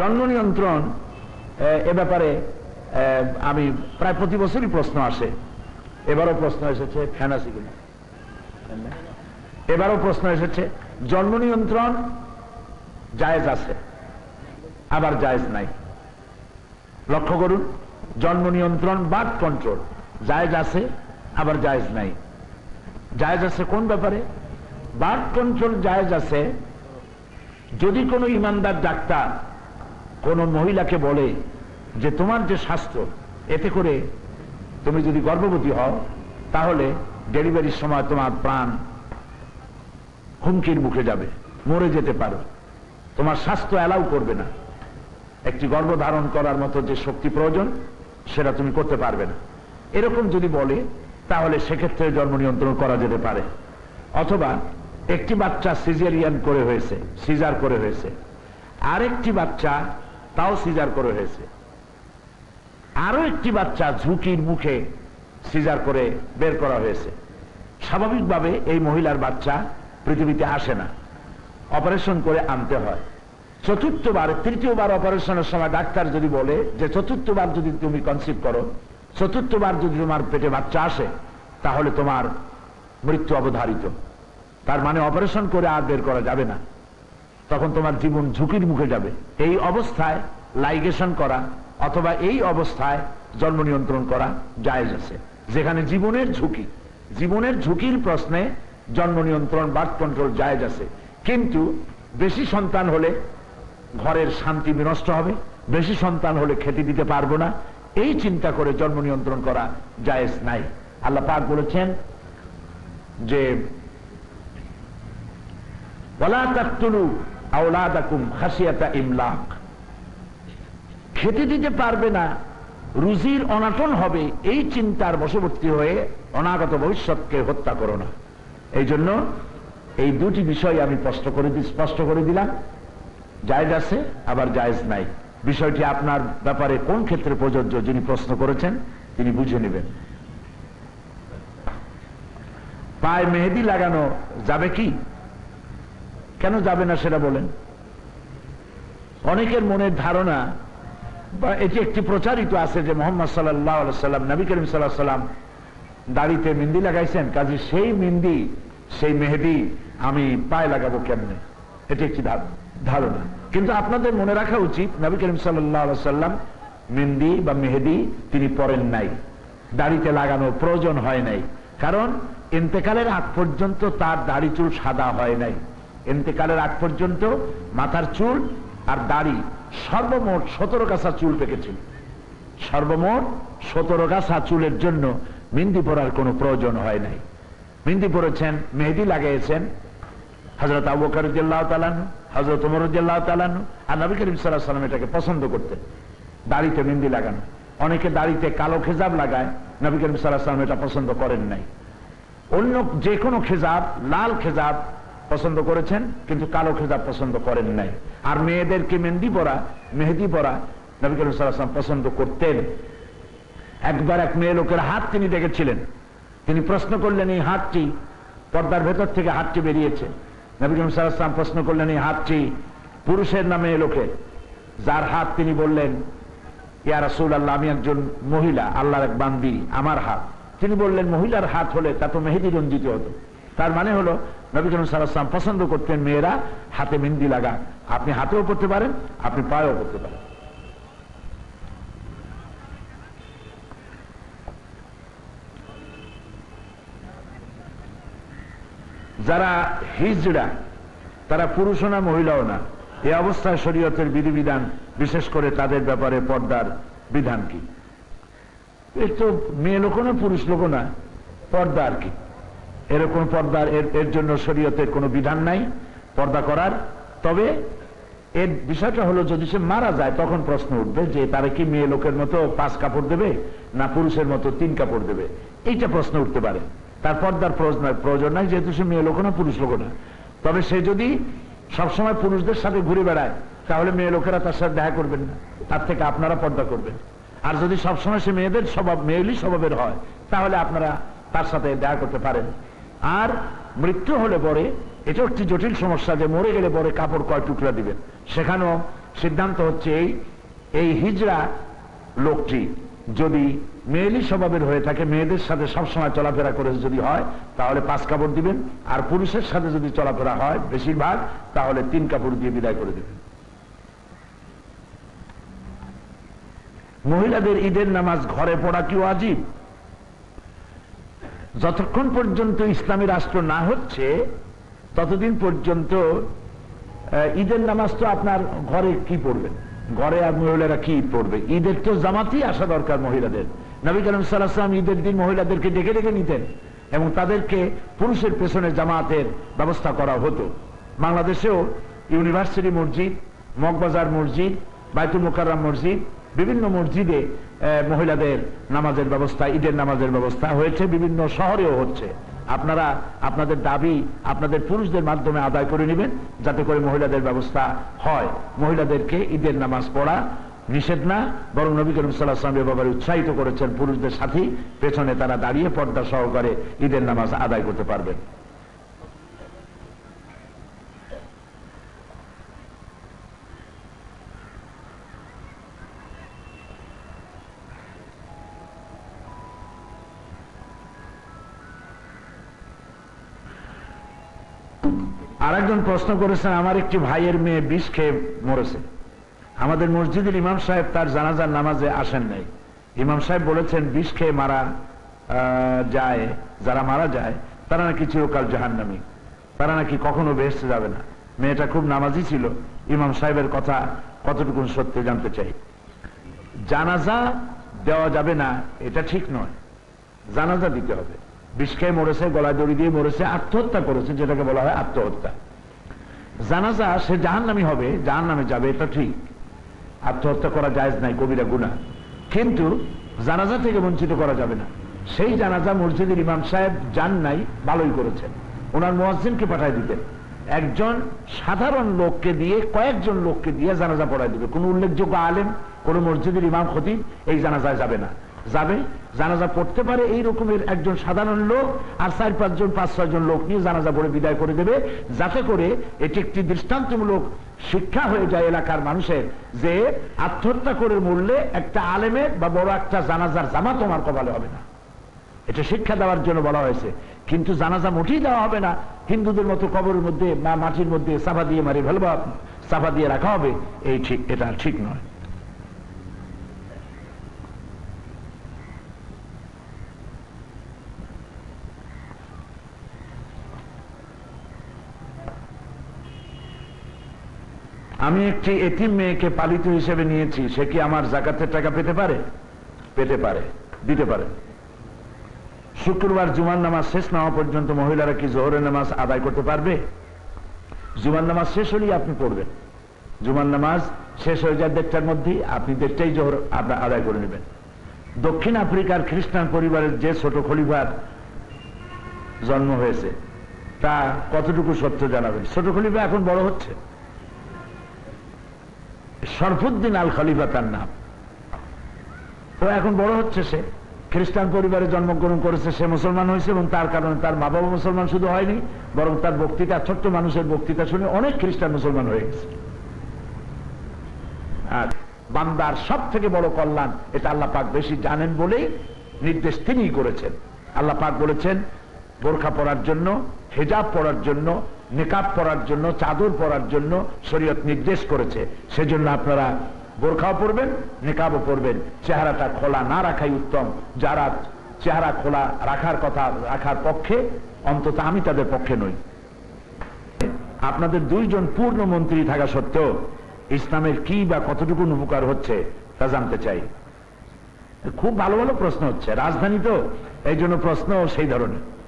জন্ম নিয়ন্ত্রণ, এ ব্যাপারে আমি প্রায় প্রতি বছরই প্রশ্ন আসে। এবারও প্রশ্ন এসেছে ফ্যান আছে কিনা। এবারও প্রশ্ন এসেছে, জন্ম নিয়ন্ত্রণ জায়েজ আছে, আবার জায়েজ নাই। লক্ষ্য করুন, জন্ম নিয়ন্ত্রণ বার্থ কন্ট্রোল জায়েজ আছে, আবার জায়েজ নাই। জায়েজ আছে কোন ব্যাপারে? বার্থ কন্ট্রোল জায়েজ আছে, যদি কোনো ইমানদার ডাক্তার কোনো মহিলাকে বলে যে তোমার যে স্বাস্থ্য, এতে করে তুমি যদি গর্ভবতী হও, তাহলে ডেলিভারির সময় তোমার প্রাণ হুমকির মুখে যাবে, মরে যেতে পারো। তোমার স্বাস্থ্য অ্যালাউ করবে না। একটি গর্ভধারণ করার মতো যে শক্তি প্রয়োজন, সেটা তুমি করতে পারবে না। এরকম যদি বলে, তাহলে সেক্ষেত্রে জন্ম নিয়ন্ত্রণ করা যেতে পারে। অথবা একটি বাচ্চা সিজারিয়ান করে হয়েছে, সিজার করে হয়েছে। আরেকটি বাচ্চা তাও সিজার করে হয়েছে। আরও একটি বাচ্চা ঝুঁকির মুখে সিজার করে বের করা হয়েছে। স্বাভাবিকভাবে এই মহিলার বাচ্চা পৃথিবীতে আসে না। অপারেশন করে আনতে হয়। চতুর্থবার, তৃতীয়বার অপারেশনের সময় ডাক্তার যদি বলে যে চতুর্থবার যদি তুমি কনসিভ করো, চতুর্থবার যদি তোমার পেটে বাচ্চা আসে, তাহলে তোমার মৃত্যু অবধারিত। তার মানে অপারেশন করে আর বের করা যাবে না। তখন তোমার জীবন ঝুঁকির মুখে যাবে। এই অবস্থায় লাইগেশন করা অথবা এই অবস্থায় জন্ম নিয়ন্ত্রণ করা জায়েজ আছে। যেখানে জীবনের ঝুঁকি, জীবনের ঝুঁকির প্রশ্নে জন্ম নিয়ন্ত্রণ বার্থ কন্ট্রোল জায়েজ আছে। কিন্তু বেশি সন্তান হলে ঘরের শান্তি বিনষ্ট হবে, বেশি সন্তান হলে খেতে দিতে পারব না। এই চিন্তা করে জন্ম নিয়ন্ত্রণ করা জায়েজ নাই। আল্লাহ পাক বলেছেন যে আওলাদাকুম খাসিয়াতা ইমলাক। খেতে দিতে পারবে না, রুজির অনাটন হবে, এই চিন্তার বশবর্তী হয়ে অনাগত ভবিষ্যৎকে হত্যা করো না। এই জন্য এই দুটি বিষয় আমি স্পষ্ট করে দি- স্পষ্ট করে দিলাম। জায়েজ আছে, আবার জায়েজ নাই। বিষয়টি আপনার ব্যাপারে কোন ক্ষেত্রে প্রযোজ্য যিনি প্রশ্ন করেছেন, তিনি বুঝে নেবেন। পায়ে মেহেদি লাগানো যাবে কি? কেন যাবে না সেটা বলেন। অনেকের মনের ধারণা বা এটি একটি প্রচারিত আছে যে মোহাম্মদ সাল্লাহ সাল্লাম নবী করিম সাল্লাহ সাল্লাম দাড়িতে মেহেন্দি লাগাইছেন, কাজে সেই মেহেন্দি সেই মেহেদি আমি পায়ে লাগাবো কেমনে? এটি একটি ধারণা। কিন্তু আপনাদের মনে রাখা উচিত, নবী করিম সাল্লাহ সাল্লাম মেহেন্দি বা মেহেদি তিনি পরেন নাই। দাড়িতে লাগানো প্রয়োজন হয় নাই। কারণ, ইন্তেকালের আগ পর্যন্ত তার দাড়ি চুল সাদা হয় নাই। ইন্তেকালের আগ পর্যন্ত মাথার চুল আর দাড়ি সর্বমোট সতেরো কাছা চুল পেকেছিল। সর্বমোট সতেরো গাছা চুলের জন্য মিন্দি পরার কোনো প্রয়োজন হয় নাই। মিন্দি পরেছেন, মেহেদি লাগাইছেন হজরত আবু বকরুজ্লাহ তালান হজরত উমরুজ্লাহ তালান আর নবী করিম সাল্লাহ সাল্লাম এটাকে পছন্দ করতেন। দাড়িতে মেহেন্দি লাগানো। অনেকে দাড়িতে কালো খেজাব লাগায়, নবী করিম সাল্লাহ সাল্লাম এটা পছন্দ করেন নাই। অন্য যে কোনো খেজাব, লাল খেজাব পছন্দ করেছেন, কিন্তু কালো খেজাব পছন্দ করেন নাই। আর মেয়েদেরকে মেহেন্দি পরা, মেহেদি পরা, নবী করিম সাল্লাম পছন্দ করতেন। একবার এক মেয়ে লোকের হাত তিনি দেখেছিলেন। তিনি প্রশ্ন করলেন, এই হাতটি পর্দার ভেতর থেকে হাতটি বেরিয়েছে। নবী করিম সাল্লাম প্রশ্ন করলেন, এই হাতটি পুরুষের নামে লোকে যার হাত তিনি বললেন, ইয়া রাসুল আল্লাহ আমি একজন মহিলা, আল্লাহর এক বান্দি, আমার হাত। তিনি বললেন, মহিলার হাত হলে তা তো মেহেদি রঞ্জিত হতো। তার মানে হলো নবী করিম সাল্লাম পছন্দ করতেন মেয়েরা হাতে মেহেন্দি লাগা। আপনি হাতেও করতে পারেন, আপনি পায়েও করতে পারেন। যারা হিজড়া, তারা পুরুষও না, মহিলাও না, এই অবস্থায় শরীয়তের বিধিবিধান বিশেষ করে তাদের ব্যাপারে পর্দার বিধান কি? এর তো মেয়ে লোক না, পুরুষ লোক না, পর্দা আর কি। এরকম পর্দার এর জন্য শরীয়তের কোনো বিধান নাই, পর্দা করার। তবে এর বিষয়টা হলো, যদি সে মারা যায়, তখন প্রশ্ন উঠবে যে, তারা কি মেয়ে লোকের মতো পাঁচ কাপড় দেবে, না পুরুষের মতো তিন কাপড় দেবে? এইটা প্রশ্ন উঠতে পারে। তার পর্দার প্রয়োজন নাই, যেহেতু সে মেয়ে লোক না, পুরুষ লোক না। তবে সে যদি সবসময় পুরুষদের সাথে ঘুরে বেড়ায়, তাহলে মেয়ে লোকেরা তার সাথে দেখা করবেন না। তার থেকে আপনারা পর্দা করবেন। আর যদি সবসময় সে মেয়েদের স্বভাব, মেয়েলি স্বভাবের হয়, তাহলে আপনারা তার সাথে দেখা করতে পারেন। আর মৃত্যু হলে পরে এটা একটি জটিল সমস্যা যে মরে গেলে পরে কাপড় কয় টুকরা দিবেন। সেখানেও সিদ্ধান্ত হচ্ছে এই এই হিজড়া লোকটি যদি মেয়েলি স্বভাবের হয়ে থাকে, মেয়েদের সাথে সবসময় চলাফেরা করে যদি হয়, তাহলে পাঁচ কাপড় দিবেন, আর পুরুষের সাথে যদি চলাফেরা হয় বেশিরভাগ, তাহলে তিন কাপড় দিয়ে বিদায় করে দিবেন। মহিলাদের ঈদের নামাজ ঘরে পড়া কি আজীব যতক্ষণ পর্যন্ত ইসলামী রাষ্ট্র না হচ্ছে, ততদিন পর্যন্ত ঈদের নামাজ তো আপনার ঘরে কি পড়বেন ঘরে আর মহিলারা কি পড়বে? ঈদের তো জামাতই আসা দরকার মহিলাদের। নবী করিম সাল্লাহাম ঈদের দিন মহিলাদেরকে ডেকে ডেকে নিতেন এবং তাদেরকে পুরুষের পেছনে জামাতের ব্যবস্থা করা হতো। বাংলাদেশেও ইউনিভার্সিটি মসজিদ, মগবাজার মসজিদ, বাইতুল মোকাররাম মসজিদ বিভিন্ন মসজিদে মহিলাদের নামাজের ব্যবস্থা, ঈদের নামাজের ব্যবস্থা হয়েছে, বিভিন্ন শহরেও হচ্ছে। আপনারা আপনাদের দাবি আপনাদের পুরুষদের মাধ্যমে আদায় করে নেবেন, যাতে করে মহিলাদের ব্যবস্থা হয়। মহিলাদেরকে ঈদের নামাজ পড়া নিষেধ না, বরং নবী করিম সাল্লাহাম এ ব্যাপারে উৎসাহিত করেছেন পুরুষদের সাথী। পেছনে তারা দাঁড়িয়ে পর্দা সহকারে ঈদের নামাজ আদায় করতে পারবেন। আর একজন প্রশ্ন করেছেন, আমার একটি ভাইয়ের মেয়ে বিষ খেয়ে মরেছে। আমাদের মসজিদের ইমাম সাহেব তার জানাজার নামাজে আসেন নাই। ইমাম সাহেব বলেছেন, বিষ খেয়ে মারা যায়, যারা মারা যায়, তারা নাকি চিরকাল জাহান্নামী। তারা নাকি কখনো বেহেসতে যাবে না। মেয়েটা খুব নামাজি ছিল। ইমাম সাহেবের কথা কতটুকু সত্যি জানতে চাই। জানাজা দেওয়া যাবে না, এটা ঠিক নয়। জানাজা দিতে হবে। বিষ খেয়ে মরেছে, গলায় দড়ি দিয়ে মরেছে, আত্মহত্যা করেছে, যেটাকে বলা হয় আত্মহত্যা। জানাজা, সে জাহান নামে হবে জাহান নামে যাবে, এটা ঠিক। আত্মহত্যা করা যায় নাই, কবিরা গুণা কিন্তু জানাজা থেকে বঞ্চিত করা যাবে না। সেই জানাজা মসজিদের ইমাম সাহেব যান নাই, ভালোই করেছেন। ওনার মোয়াজ্জিনকে পাঠায় দিতেন। একজন সাধারণ লোককে দিয়ে, কয়েকজন লোককে দিয়ে জানাজা পড়ায় দিবে। কোন উল্লেখযোগ্য আলেম, কোন মসজিদের ইমাম খতিব এই জানাজায় যাবে না। যাবে, জানাজা পড়তে পারে এই রকমের একজন সাধারণ লোক, আর চার, পাঁচজন, পাঁচ, ছয়জন লোক নিয়ে জানাজা পড়ে বিদায় করে দেবে, যাতে করে এটি একটি দৃষ্টান্তমূলক শিক্ষা হয়ে যায় এলাকার মানুষের যে আত্মহত্যা করে মরলে একটা আলেমের বা বড় একটা জানাজার জামা তোমার কপালে হবে না। এটা শিক্ষা দেওয়ার জন্য বলা হয়েছে। কিন্তু জানাজা মোটেই দেওয়া হবে না। হিন্দুদের মতো কবরের মধ্যে বা মাটির মধ্যে সাফা দিয়ে মারি ফেলবা সাফা দিয়ে রাখা হবে, এই ঠিক, এটা ঠিক নয়। আমি একটি এতিম মেয়েকে পালিত হিসেবে নিয়েছি। সে কি আমার জাকাতের টাকা পেতে পারে? পেতে পারে, দিতে পারে। শুক্রবার জুমার নামাজ শেষ না হওয়া পর্যন্ত মহিলারা কি জোহরের নামাজ আদায় করতে পারবে? জুমার নামাজ শেষ হলেই আপনি পড়বেন। জুমার নামাজ শেষ হয়ে যায় দেড়টার মধ্যেই, আপনি দেড়টাই জোহর আপনার আদায় করে নেবেন। দক্ষিণ আফ্রিকার খ্রিস্টান পরিবারের যে ছোট খলিফার জন্ম হয়েছে, তা কতটুকু সত্য জানাবেন? ছোট খলিফা এখন বড় হচ্ছে। শরফুদ্দিন আল খলিফা তার নাম। তো এখন বড় হচ্ছে সে। খ্রিস্টান পরিবারে জন্মগ্রহণ করেছে, সে মুসলমান হয়েছে এবং তার কারণে তার মা বাবা মুসলমান শুধু হয়নি, বরং তার বক্তৃতা, ছোট্ট মানুষের বক্তৃতা শুনে অনেক খ্রিস্টান মুসলমান হয়ে গেছে। আর বান্দার সব থেকে বড় কল্যাণ, এটা আল্লাহ পাক বেশি জানেন বলেই নির্দেশ তিনিই করেছেন। আল্লাহ পাক বলেছেন বোরখা পরার জন্য, হেজাব পরার জন্য, নিকাব পরার জন্য, চাদর পরার জন্য শরীয়ত নির্দেশ করেছে। সেজন্য আপনারা বোরখাও পরবেন, নিকাবও পরবেন। চেহারাটা খোলা না রাখাই উত্তম। যারা চেহারা খোলা রাখার কথা রাখার পক্ষে, অন্তত আমি তাদের পক্ষে নই। আপনাদের দুইজন পূর্ণ মন্ত্রী থাকা সত্ত্বেও ইসলামের কি বা কতটুকু উপকার হচ্ছে তা জানতে চাই। খুব ভালো ভালো প্রশ্ন হচ্ছে। রাজধানী তো, এই জন্য প্রশ্ন সেই ধরনের।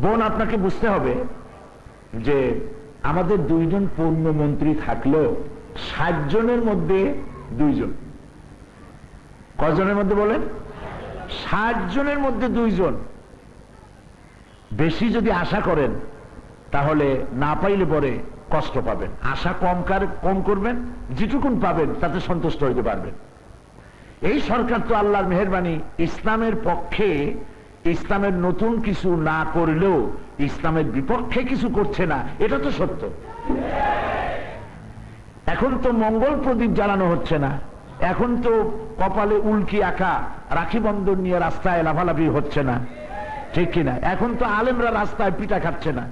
বোন, আপনাকে বুঝতে হবে যে আমাদের দুইজন পূর্ণ মন্ত্রী থাকলেও ষাট জনের মধ্যে দুইজন। কজনের মধ্যে বলেন? ষাট জনের মধ্যে দুইজন। বেশি যদি আশা করেন, তাহলে না পাইলে পরে কষ্ট পাবেন। আশা কম কম করবেন যেটুকুন পাবেন, তাতে সন্তুষ্ট হইতে পারবেন। এই সরকার তো আল্লাহর মেহরবানি ইসলামের পক্ষে ইসলামের নতুন কিছু না করলেও ইসলামের বিপক্ষে কিছু করছে না, এটা তো সত্য। এখন তো মঙ্গল প্রদীপ জ্বালানো হচ্ছে না। এখন তো কপালে উল্কি আঁকা, রাখি বন্ধন নিয়ে রাস্তায় লাফালাফি হচ্ছে না। ঠিক কিনা? এখন তো আলেমরা রাস্তায় পিটা খাচ্ছে না।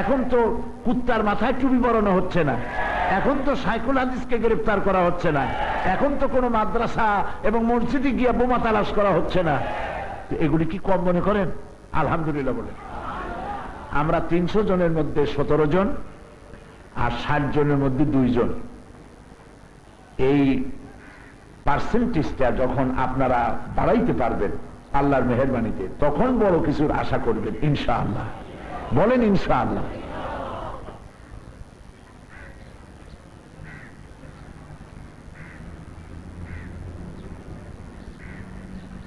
এখন তো কুত্তার মাথায় টুপি পরানো হচ্ছে না। এখন তো সাইকুল হাদিসকে গ্রেফতার করা হচ্ছে না। এখন তো কোনো মাদ্রাসা এবং মসজিদে গিয়ে বোমা তালাশ করা হচ্ছে না। এগুলি কি কম মনে করেন? আলহামদুলিল্লাহ বলে। আমরা তিনশো জনের মধ্যে সতেরো জন আর ষাট জনের মধ্যে দুইজন এই পার্সেন্টেজটা যখন আপনারা বাড়াইতে পারবেন আল্লাহর মেহরবানিতে, তখন বড় কিছুর আশা করবেন, ইনশাআল্লাহ। বলেন, ইনশাআল্লাহ।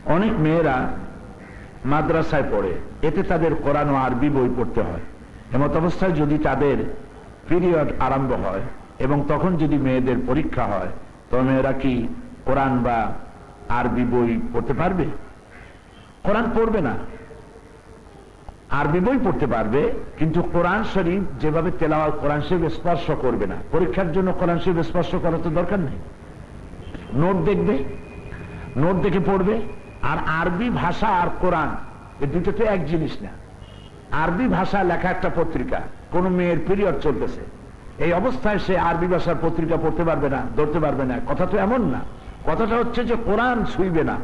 অনেক মেয়েরা মাদ্রাসায় পড়ে, এতে তাদের কোরআন ও আরবি বই পড়তে হয়। এমত অবস্থায় যদি তাদের পিরিয়ড আরম্ভ হয় এবং তখন যদি মেয়েদের পরীক্ষা হয়, তো মেয়েরা কি কোরআন বা আরবি বই পড়তে পারবে? কোরআন পড়বে না। আরবি বই পড়তে পারবে, কিন্তু কোরআন শরীফ যেভাবে তেলাওয়া কোরআন শরীফ স্পর্শ করবে না। পরীক্ষার জন্য কোরআন শরীফ স্পর্শ করার তো দরকার নেই। নোট দেখবে, নোট দেখে পড়বে আর আরবি ভাষা আর কোরআন এই দুটো তো এক জিনিস না। আরবি ভাষা লেখা একটা পত্রিকা, কোন মেয়ের পিরিয়ড চলতেছে। এই অবস্থায় সে আরবি ভাষার পত্রিকা পড়তে পারবে না, ধরতে পারবে না। কথা তো এমন না। কথাটা হচ্ছে যে কোরআন ছুঁইবে না।